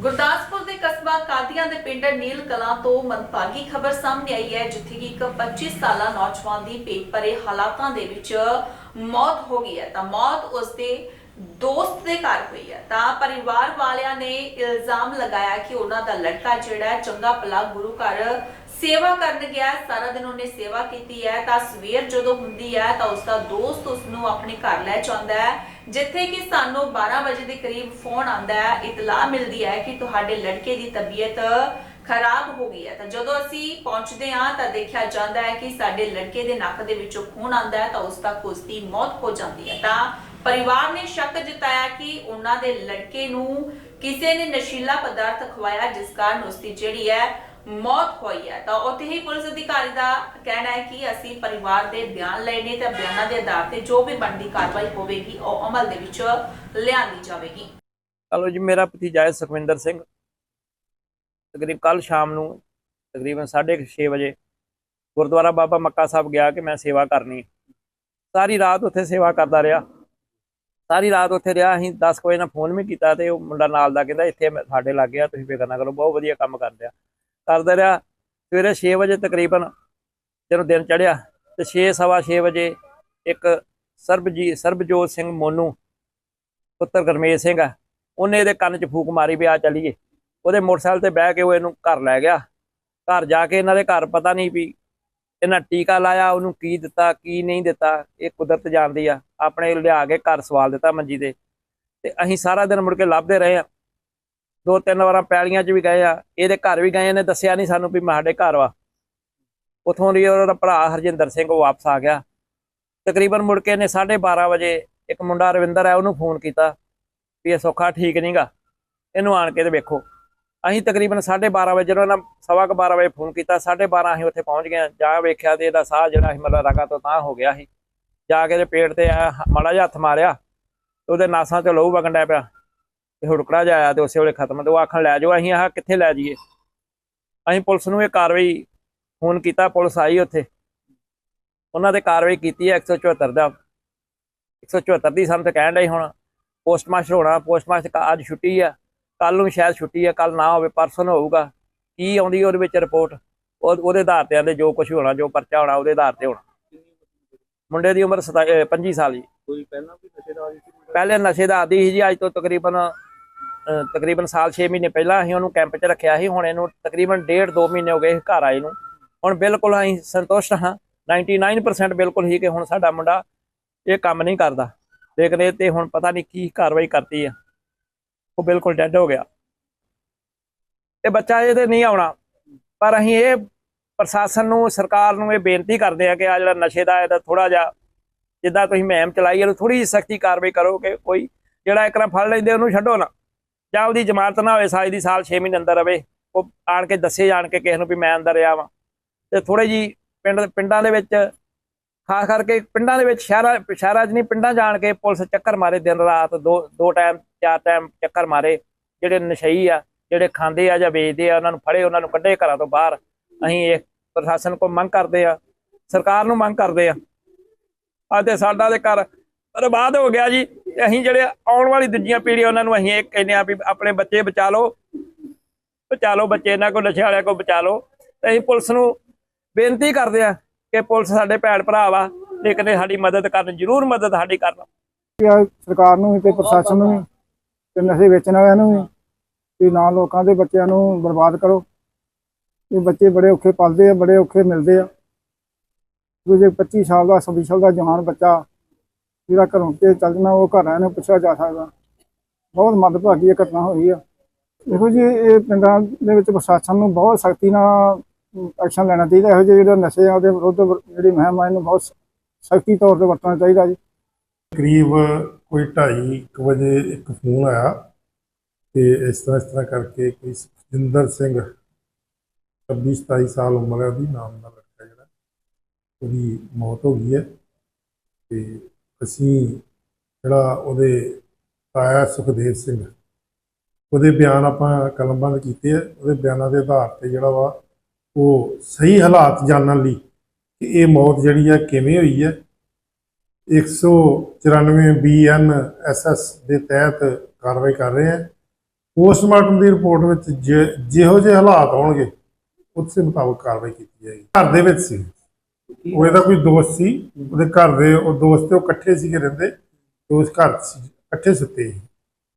ਗੁਰਦਾਸਪੁਰ ਦੇ ਕਸਬਾ ਕਾਦੀਆਂ ਦੇ ਪਿੰਡ ਨੀਲ ਕਲਾਂ ਤੋਂ ਮੰਦਭਾਗੀ ਖਬਰ ਸਾਹਮਣੇ ਆਈ ਹੈ, ਜਿੱਥੇ ਕਿ ਇੱਕ 25 ਸਾਲਾ ਨੌਜਵਾਨ ਦੀ ਪੇਟ ਭਰੇ ਹਾਲਾਤਾਂ ਦੇ ਵਿੱਚ ਮੌਤ ਹੋ ਗਈ ਹੈ। ਤਾਂ ਮੌਤ ਉਸਦੇ ਦੋਸਤ ਦੇ ਘਰ ਹੋਈ ਹੈ। ਤਾਂ ਪਰਿਵਾਰ ਵਾਲਿਆਂ ਨੇ ਇਲਜ਼ਾਮ ਲਗਾਇਆ ਕਿ ਉਹਨਾਂ ਦਾ ਲੜਕਾ ਜਿਹੜਾ ਚੰਗਾ ਭਲਾ ਗੁਰੂ ਘਰ ਸੇਵਾ ਕਰਨ ਗਿਆ ਸਾਰਾ ਦਿਨ ਉਹਨੇ ਸੇਵਾ ਕੀਤੀ ਹੈ। ਤਾਂ ਸਵੇਰ ਜਦੋਂ ਹੁੰਦੀ ਹੈ, ਤਾਂ ਉਸ ਦਾ ਦੋਸਤ ਉਸ ਨੂੰ ਆਪਣੇ ਘਰ ਲੈ ਜਾਂਦਾ ਹੈ, ਜਿੱਥੇ ਕਿ ਸਾਨੂੰ 12 ਵਜੇ ਦੇ ਕਰੀਬ ਫੋਨ ਆਉਂਦਾ ਹੈ, ਇਤਲਾਹ ਮਿਲਦੀ ਹੈ ਕਿ ਤੁਹਾਡੇ ਲੜਕੇ ਦੀ ਤਬੀਅਤ ਖਰਾਬ ਹੋ ਗਈ ਹੈ। ਤਾਂ ਜਦੋਂ ਅਸੀਂ ਪਹੁੰਚਦੇ ਹਾਂ, ਤਾਂ ਦੇਖਿਆ ਜਾਂਦਾ ਹੈ ਕਿ ਸਾਡੇ ਲੜਕੇ ਦੇ ਨੱਕ ਦੇ ਵਿੱਚੋਂ ਖੂਨ ਆਉਂਦਾ ਹੈ, ਤਾਂ ਉਸ ਦਾ ਉਸ ਦੀ ਮੌਤ ਹੋ ਜਾਂਦੀ ਹੈ। ਤਾਂ ਪਰਿਵਾਰ ਨੇ ਸ਼ੱਕ ਜਤਾਇਆ ਕਿ ਉਹਨਾਂ ਦੇ ਲੜਕੇ ਨੂੰ ਕਿਸੇ ਨੇ ਨਸ਼ੀਲਾ ਪਦਾਰਥ ਖਵਾਇਆ, ਜਿਸ ਕਾਰਨ ਉਸ ਦੀ ਜਿਹੜੀ ਹੈ ਮੌਤ ਹੋਈ ਹੈ। ਤਾਂ ਉੱਥੇ ਹੀ ਪੁਲਿਸ ਅਧਿਕਾਰੀ ਦਾ ਕਹਿਣਾ ਹੈ ਕਿ ਅਸੀਂ ਪਰਿਵਾਰ ਦੇ ਬਿਆਨ ਲਏ ਨੇ ਤੇ ਬਿਆਨਾਂ ਦੇ ਆਧਾਰ ਤੇ ਜੋ ਵੀ ਬਣਦੀ ਕਾਰਵਾਈ ਹੋਵੇਗੀ, ਉਹ ਅਮਲ ਦੇ ਵਿੱਚ ਲਿਆਂਦੀ ਜਾਵੇਗੀ। ਚਲੋ ਜੀ, ਮੇਰਾ ਭਤੀਜਾ ਹੈ ਸੁਖਵਿੰਦਰ ਸਿੰਘ। ਤਕਰੀਬ ਕੱਲ ਸ਼ਾਮ ਨੂੰ ਤਕਰੀਬਨ 6:30 ਵਜੇ ਗੁਰਦੁਆਰਾ ਬਾਬਾ ਮੱਕਾ ਸਾਹਿਬ ਗਿਆ ਕਿ ਮੈਂ ਸੇਵਾ ਕਰਨੀ ਸਾਰੀ ਰਾਤ ਉੱਥੇ ਸੇਵਾ ਕਰਦਾ ਰਿਹਾ। ਸਾਰੀ ਰਾਤ ਉੱਥੇ ਰਿਹਾ, ਅਸੀਂ 10 ਵਜੇ ਨਾਲ ਫੋਨ ਵੀ ਕੀਤਾ ਤੇ ਉਹ ਮੁੰਡਾ ਨਾਲ ਦਾ ਕਹਿੰਦਾ, ਇੱਥੇ ਮੈਂ- ਸਾਡੇ ਲੱਗ ਗਿਆ ਤੁਸੀਂ ਫਿਕਰ ਨਾ ਕਰੋ, ਬਹੁਤ ਵਧੀਆ ਕੰਮ ਕਰਦੇ ਆ। ਕਰਦਾ ਰਿਹਾ, ਸਵੇਰੇ 6 ਵਜੇ ਤਕਰੀਬਨ ਜਦੋਂ ਦਿਨ ਚੜ੍ਹਿਆ ਤੇ 6 ਸਵਾ 6 ਵਜੇ ਇੱਕ ਸਰਬਜੀ, ਸਰਬਜੋਤ ਸਿੰਘ ਮੋਨੂ, ਪੁੱਤਰ ਗਰਮੇਸ਼ ਸਿੰਘ ਆ, ਉਹਨੇ ਇਹਦੇ ਕੰਨ 'ਚ ਫੂਕ ਮਾਰੀ ਵੀ ਆ ਚਲੀਏ। ਉਹਦੇ ਮੋਟਰਸਾਈਕਲ ਤੇ ਬਹਿ ਕੇ ਉਹ ਇਹਨੂੰ ਘਰ ਲੈ ਗਿਆ। ਘਰ ਜਾ ਕੇ ਇਹਨਾਂ ਦੇ ਘਰ ਪਤਾ ਨਹੀਂ ਵੀ ਇਹਨਾਂ ਟੀਕਾ ਲਾਇਆ, ਉਹਨੂੰ ਕੀ ਦਿੱਤਾ, ਕੀ ਨਹੀਂ ਦਿੱਤਾ, ਇਹ ਕੁਦਰਤ ਜਾਣਦੀ ਆ। ਆਪਣੇ ਲਿਆ ਕੇ ਘਰ ਸਵਾਲ ਦਿੱਤਾ ਮੰਜੀ ਤੇ। ਤੇ ਅਸੀਂ ਸਾਰਾ ਦਿਨ ਮੁੜ ਕੇ ਲੱਭਦੇ ਰਹੇ ਆ। ਦੋ ਤਿੰਨ ਵਾਰਾਂ ਪੈਲੀਆਂ 'ਚ ਵੀ ਗਏ ਆ। ਇਹਦੇ ਘਰ ਵੀ ਗਏ ਇਹਨੇ ਦੱਸਿਆ ਨਹੀਂ ਸਾਨੂੰ ਵੀ ਮੈਂ ਸਾਡੇ ਘਰ ਵਾ। ਉਥੋਂ ਦੀ ਉਹਦਾ ਭਰਾ ਹਰਜਿੰਦਰ ਸਿੰਘ ਉਹ ਵਾਪਸ ਆ ਗਿਆ। ਤਕਰੀਬਨ ਮੁੜ ਕੇ ਇਹਨੇ 12:30 ਵਜੇ ਇੱਕ ਮੁੰਡਾ ਰਵਿੰਦਰ ਹੈ ਉਹਨੂੰ ਫੋਨ ਕੀਤਾ ਵੀ ਇਹ ਸੌਖਾ ਠੀਕ ਨਹੀਂਗਾ ਇਹਨੂੰ ਆਣ ਕੇ ਤੇ ਵੇਖੋ। ਅਸੀਂ ਤਕਰੀਬਨ 12:30 ਵਜੇ ਜਦੋਂ ਇਹਨਾਂ ਸਵਾ ਕੁ 12 ਵਜੇ ਫੋਨ ਕੀਤਾ 12:30 ਅਸੀਂ ਉੱਥੇ ਪਹੁੰਚ ਗਏ ਹਾਂ। ਜਾ ਵੇਖਿਆ ਤੇ ਇਹਦਾ ਸਾਹ ਜਿਹੜਾ ਸੀ ਮਤਲਬ ਰਗਾ ਤੋਂ ਤਾਂ ਹੋ ਗਿਆ ਸੀ। ਜਾ ਕੇ ਤੇ ਪੇਟ ਤੇ ਐਂ ਮਾੜਾ ਜਿਹਾ ਹੱਥ ਮਾਰਿਆ ਉਹਦੇ ਨਾਸਾਂ ਚੋਂ ਲਹੂ ਵਗਣ ਡਿਆ ਪਿਆ ਤੇ ਹੁੜਕੜਾ ਜਿਹਾ ਆਇਆ ਤੇ ਉਸੇ ਵੇਲੇ ਖਤਮ। ਤੇ ਉਹ ਆਖਣ ਲੈ ਜਾਓ, ਅਸੀਂ ਆਹ ਕਿੱਥੇ ਲੈ ਜਾਈਏ? ਅਸੀਂ ਪੁਲਿਸ ਨੂੰ ਇਹ ਕਾਰਵਾਈ ਫੋਨ ਕੀਤਾ, ਪੁਲਿਸ ਆਈ ਉੱਥੇ। ਉਹਨਾਂ ਦੇ ਕਾਰਵਾਈ ਕੀਤੀ ਹੈ 174 ਦਾ। 174 ਦੀ ਸਾਨੂੰ ਤਾਂ ਕਹਿਣ ਡਈ ਹੁਣ, ਪੋਸਟਮਾਸਟਰ ਹੋਣਾ, ਪੋਸਟਮਾਸਟਰ ਅੱਜ ਛੁੱਟੀ ਆ। ਕੱਲ ਨੂੰ ਸ਼ਾਇਦ ਛੁੱਟੀ ਆ ਕੱਲ ਨਾ ਹੋਵੇ ਪਰਸੋਂ ਹੋਊਗਾ। ਕੀ ਆਉਂਦੀ ਉਹਦੇ ਵਿੱਚ ਰਿਪੋਰਟ ਉਹ ਉਹਦੇ ਆਧਾਰ ਤੇ ਆਂਦੇ ਜੋ ਕੁਝ ਹੋਣਾ ਜੋ ਪਰਚਾ ਹੋਣਾ ਉਹਦੇ ਆਧਾਰ ਤੇ ਹੋਣਾ। ਮੁੰਡੇ ਦੀ ਉਮਰ 25 ਸਾਲ ਜੀ। ਕੋਈ ਪਹਿਲਾਂ ਵੀ ਨਸ਼ੇ ਦਾ ਆਦੀ ਸੀ ਪਹਿਲੇ ਨਸ਼ੇ ਦਾ ਆਦੀ ਸੀ ਜੀ ਅੱਜ ਤੋਂ ਤਕਰੀਬਨ ਤਕਰੀਬਨ ਸਾਲ 6 ਮਹੀਨੇ ਪਹਿਲਾਂ ਅਸੀਂ ਉਹਨੂੰ ਕੈਂਪ 'ਚ ਰੱਖਿਆ ਸੀ ਹੁਣ ਇਹਨੂੰ ਤਕਰੀਬਨ ਡੇਢ 2 ਮਹੀਨੇ ਹੋ ਗਏ ਘਰ ਆਏ ਨੂੰ। ਹੁਣ ਬਿਲਕੁਲ ਅਸੀਂ ਸੰਤੁਸ਼ਟ ਹਾਂ 99% ਬਿਲਕੁਲ ਹੀ ਕਿ ਹੁਣ ਸਾਡਾ ਮੁੰਡਾ ਇਹ ਕੰਮ ਨਹੀਂ ਕਰਦਾ। ਲੇਕਿਨ ਇਹ ਤੇ ਹੁਣ ਪਤਾ ਨਹੀਂ ਕੀ ਕਾਰਵਾਈ ਕਰਤੀ ਆ। ਉਹ ਬਿਲਕੁਲ ਡੈੱਡ ਹੋ ਗਿਆ। ਤੇ ਬੱਚਾ ਇਹ ਤੇ ਨਹੀਂ ਆਉਣਾ। ਪਰ ਅਸੀਂ ਇਹ ਪ੍ਰਸ਼ਾਸਨ ਨੂੰ, ਸਰਕਾਰ ਨੂੰ ਇਹ ਬੇਨਤੀ ਕਰਦੇ ਆ ਕਿ ਆ ਜਿਹੜਾ ਨਸ਼ੇ ਦਾ ਇਹਦਾ ਥੋੜਾ ਜਿਹਾ ਜਿੱਦਾਂ ਤੁਸੀਂ ਮਹਿਮ ਚਲਾਈ, ਇਹਨੂੰ ਥੋੜੀ ਜਿਹੀ ਸਖਤੀ ਕਾਰਵਾਈ ਕਰੋ ਕਿ ਕੋਈ ਜਿਹੜਾ ਇੱਕ ਨਾਲ ਫੜ ਲੈਂਦੇ ਉਹਨੂੰ ਛੱਡੋ ਨਾ। ਜਾਂ ਉਹਦੀ ਜ਼ਮਾਨਤ ਨਾ ਹੋਵੇ, ਸਾਲ ਦੀ ਸਾਲ 6 ਮਹੀਨੇ ਅੰਦਰ ਰਵੇ। ਉਹ ਆਣ ਕੇ ਦੱਸੇ ਜਾਣ ਕੇ ਕਿਸੇ ਨੂੰ ਵੀ ਮੈਂ ਅੰਦਰ ਰਿਹਾ ਵਾਂ। ਤੇ ਥੋੜੇ ਜੀ ਪਿੰਡ, ਪਿੰਡਾਂ ਦੇ ਵਿੱਚ ਖਾਸ ਕਰਕੇ ਪਿੰਡਾਂ ਦੇ ਵਿੱਚ, ਸ਼ਹਿਰਾਂ ਸ਼ਹਿਰਾਂ 'ਚ ਨਹੀਂ, ਪਿੰਡਾਂ ਜਾਣ ਕੇ ਪੁਲਿਸ ਚੱਕਰ ਮਾਰੇ ਦਿਨ ਰਾਤ ਦੋ ਦੋ ਟਾਈਮ ਚਾਰ ਟਾਈਮ ਚੱਕਰ ਮਾਰੇ, ਜਿਹੜੇ ਨਸ਼ਈ ਆ, ਜਿਹੜੇ ਖਾਂਦੇ ਆ ਜਾਂ ਵੇਚਦੇ ਆ, ਉਹਨਾਂ ਨੂੰ ਫੜੇ, ਉਹਨਾਂ ਨੂੰ ਕੱਢੇ ਘਰਾਂ ਤੋਂ ਬਾਹਰ। ਅਸੀਂ ਇਹ ਪ੍ਰਸ਼ਾਸਨ ਕੋਲ ਮੰਗ ਕਰਦੇ ਆ, ਸਰਕਾਰ ਨੂੰ ਮੰਗ ਕਰਦੇ ਆ। ਅੱਜ ਤੇ ਸਾਡਾ ਦੇ ਘਰ ਬਰਬਾਦ ਹੋ ਗਿਆ ਜੀ। ਅਸੀਂ ਜਿਹੜੇ ਆਉਣ ਵਾਲੀ ਦੂਜੀਆਂ ਪੀੜ੍ਹੀਆਂ, ਉਹਨਾਂ ਨੂੰ ਅਸੀਂ ਇਹ ਕਹਿੰਦੇ ਆ ਵੀ ਆਪਣੇ ਬੱਚੇ ਬਚਾ ਲਓ। ਬਚਾ ਲਓ ਬੱਚੇ, ਇਹਨਾਂ ਕੋਲ ਨਸ਼ੇ ਵਾਲਿਆਂ ਕੋਲ ਬਚਾ ਲਓ। ਤੇ ਅਸੀਂ ਪੁਲਿਸ ਨੂੰ ਬੇਨਤੀ ਕਰਦੇ ਆ ਕਿ ਪੁਲਿਸ ਸਾਡੇ ਭੈਣ ਭਰਾ ਵਾ ਲੇਕਿਨ ਇਹ ਸਾਡੀ ਮਦਦ ਕਰਨ, ਜ਼ਰੂਰ ਮਦਦ ਸਾਡੀ ਕਰਨ। ਸਰਕਾਰ ਨੂੰ ਤੇ ਪ੍ਰਸ਼ਾਸਨ ਨੂੰ ਤੇ ਨਸ਼ੇ ਵੇਚਣ ਵਾਲਿਆਂ ਨੂੰ ਵੀ ਕਿ ਨਾ ਲੋਕਾਂ ਦੇ ਬੱਚਿਆਂ ਨੂੰ ਬਰਬਾਦ ਕਰੋ। ਇਹ ਬੱਚੇ ਬੜੇ ਔਖੇ ਪਲਦੇ ਆ, ਬੜੇ ਔਖੇ ਮਿਲਦੇ ਆ। ਕੋਈ ਜੇ 25 ਸਾਲ ਦਾ 26 ਸਾਲ ਦਾ ਜਵਾਨ ਬੱਚਾ ਜਿਹੜਾ ਘਰੋਂ ਤੇ ਚੱਲ ਜਾਣਾ, ਉਹ ਘਰ ਆਇਆ ਨੂੰ ਪੁੱਛਿਆ ਜਾ ਸਕਦਾ। ਬਹੁਤ ਮੰਦਭਾਗੀ ਇਹ ਘਟਨਾ ਹੋਈ ਆ। ਦੇਖੋ ਜੀ ਇਹ ਪਿੰਡਾਂ ਦੇ ਵਿੱਚ ਪ੍ਰਸ਼ਾਸਨ ਨੂੰ ਬਹੁਤ ਸਖਤੀ ਨਾਲ ਐਕਸ਼ਨ ਲੈਣਾ ਚਾਹੀਦਾ। ਇਹੋ ਜਿਹੇ ਜਿਹੜੇ ਨਸ਼ੇ ਆ, ਉਹਦੇ ਵਿਰੁੱਧ ਜਿਹੜੀ ਮੁਹਿੰਮ ਆ ਇਹਨੂੰ ਬਹੁਤ ਸਖਤੀ ਤੌਰ ਤੇ ਵਰਤਣਾ ਚਾਹੀਦਾ ਜੀ। ਕਰੀਬ ਕੋਈ 2:30 ਵਜੇ ਇੱਕ ਫੋਨ ਆਇਆ ਤੇ ਇਸ ਤਰ੍ਹਾਂ ਇਸ ਤਰ੍ਹਾਂ ਕਰਕੇ ਕੋਈ ਸੁਖਜਿੰਦਰ ਸਿੰਘ 26 27 ਸਾਲ ਉਮਰ ਹੈ, ਉਹਦੀ ਨਾਮ ਦਾ ਲੜਕਾ ਜਿਹੜਾ, ਉਹਦੀ ਮੌਤ ਹੋ ਗਈ ਹੈ ਤੇ ਅਸੀਂ ਜਿਹੜਾ ਉਹਦੇ ਤਾਇਆ ਸੁਖਦੇਵ ਸਿੰਘ, ਉਹਦੇ ਬਿਆਨ ਆਪਾਂ ਕਲਮਬੰਦ ਕੀਤੇ ਆ, ਉਹਦੇ ਬਿਆਨਾਂ ਦੇ ਆਧਾਰ ਤੇ ਜਿਹੜਾ ਵਾ ਉਹ ਸਹੀ ਹਾਲਾਤ ਜਾਣਨ ਲਈ ਕਿ ਇਹ ਮੌਤ ਜਿਹੜੀ ਆ ਕਿਵੇਂ ਹੋਈ ਹੈ 194 ਬੀਐਨ ਐਸਐਸ ਦੇ ਤਹਿਤ ਕਾਰਵਾਈ ਕਰ ਰਹੇ ਹਾਂ ਪੋਸਟਮਾਰਟਮ ਦੀ ਰਿਪੋਰਟ ਵਿੱਚ ਜੇ- ਜਿਹੋ ਜਿਹੇ ਹਾਲਾਤ ਹੋਣਗੇ ਉਸੇ ਮੁਤਾਬਕ ਕਾਰਵਾਈ ਕੀਤੀ ਜਾਏਗੀ। ਘਰ ਦੇ ਵਿੱਚ ਸੀ। ਉਹ ਇਹਦਾ ਕੋਈ ਦੋਸਤ ਸੀ। ਉਹਦੇ ਘਰ ਦੇ ਉਹ ਦੋਸਤ ਤੇ ਉਹ ਇਕੱਠੇ ਸੀਗੇ ਰਹਿੰਦੇ। ਤੇ ਉਸ ਘਰ ਇਕੱਠੇ ਸੁੱਤੇ ਸੀ।